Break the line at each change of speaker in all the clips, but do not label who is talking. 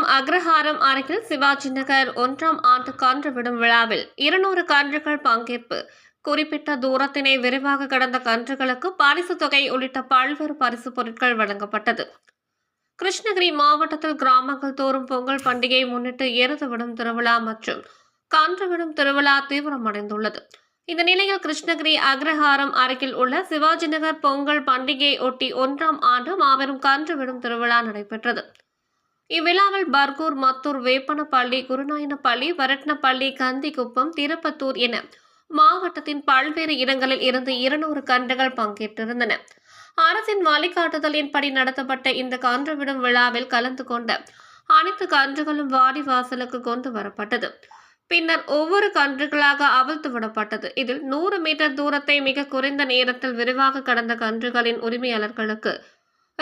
மாவட்டம் அக்ரஹாரம் அருகில் சிவாஜி நகர் ஒன்றாம் ஆண்டு கன்று விடும் விழாவில் இருநூறு கன்றுகள் பங்கேற்பு. குறிப்பிட்ட தூரத்தினை விரிவாக கடந்த கன்றுகளுக்கு பரிசு தொகை உள்ளிட்ட பல்வேறு பரிசு பொருட்கள் வழங்கப்பட்டது. கிருஷ்ணகிரி மாவட்டத்தில் கிராமங்கள் தோறும் பொங்கல் பண்டிகையை முன்னிட்டு எருது விடும் திருவிழா மற்றும் கன்று விடும் திருவிழா தீவிரமடைந்துள்ளது. இந்த நிலையில் கிருஷ்ணகிரி அக்ரஹாரம் அருகில் உள்ள சிவாஜி நகர் பொங்கல் பண்டிகையை ஒட்டி ஒன்றாம் ஆண்டு மாபெரும் கன்று விடும் திருவிழா நடைபெற்றது. இவ்விழாவில் பர்கூர் மத்தூர் வேப்பனப்பள்ளி குருநாயனப்பள்ளி வரட்னப்பள்ளி கந்திக்குப்பம் திருப்பத்தூர் என மாவட்டத்தின் பல்வேறு இடங்களில் இருந்து இருநூறு கன்றுகள் பங்கேற்றிருந்தன. அரசின் வழிகாட்டுதலின்படி நடத்தப்பட்ட இந்த கன்று விடும் விழாவில் கலந்து கொண்ட அனைத்து கன்றுகளும் வாடி வாசலுக்கு கொண்டு வரப்பட்டது. பின்னர் ஒவ்வொரு கன்றுகளாக அவிழ்த்து விடப்பட்டது. இதில் நூறு மீட்டர் தூரத்தை மிக குறைந்த நேரத்தில் விரிவாக கடந்த கன்றுகளின் உரிமையாளர்களுக்கு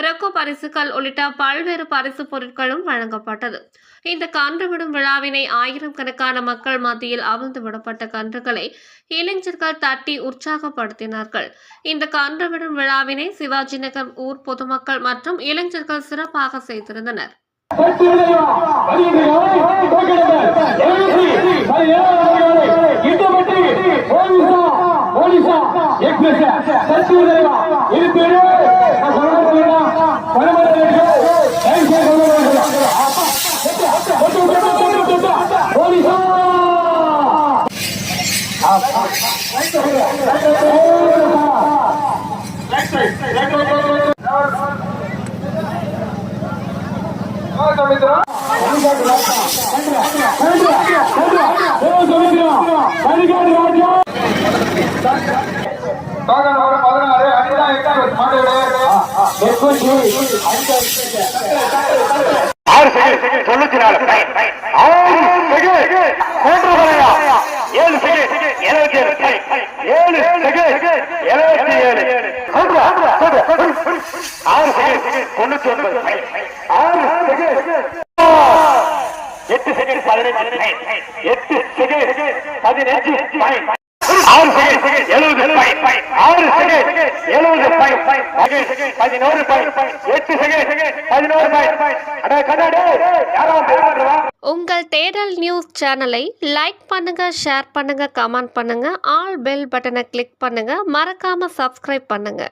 ரொக்க பரிசுகள் உள்ளிட்ட பல்வேறு பரிசு பொருட்களும் வழங்கப்பட்டது. இந்த கன்று விடும் விழாவினை ஆயிரம் கணக்கான மக்கள் மத்தியில் அவிழ்ந்து விடப்பட்ட கன்றுகளை இளைஞர்கள் தட்டி உற்சாகப்படுத்தினார்கள். இந்த கன்று விடும் விழாவினை சிவாஜி நகர் ஊர் பொதுமக்கள் மற்றும் இளைஞர்கள் சிறப்பாக செய்திருந்தனர்.
சத்தியதேவா, பதினாறு அனிதா எட்டாவது மாடு
ஆறு செகண்ட் சொல்லுச்சு நாலு ஆறு செகண்ட் மூன்று வரையா ஏழு செகண்ட் எழுபத்தி ஏழு ஏழு செகண்ட் எழுபத்தி ஏழு. சொல்றா, சொல்றா. ஆறு செகண்ட் தொண்ணூத்தி ஒன்பது. ஆறு செகண்ட். எட்டு செகண்ட் பதினஞ்சு. எட்டு செகண்ட் பதினஞ்சு. ஆறு செகண்ட் எழுபது ஆறு செகண்ட் எழுபது பதினோரு எட்டு செகண்ட் பதினோரு
உங்கள் தேடல் நியூஸ் சேனலை லைக் பண்ணுங்க ஷேர் பண்ணுங்க கமெண்ட் பண்ணுங்க ஆல் பெல் பட்டனை கிளிக் பண்ணுங்க மறக்காம சப்ஸ்கிரைப் பண்ணுங்க.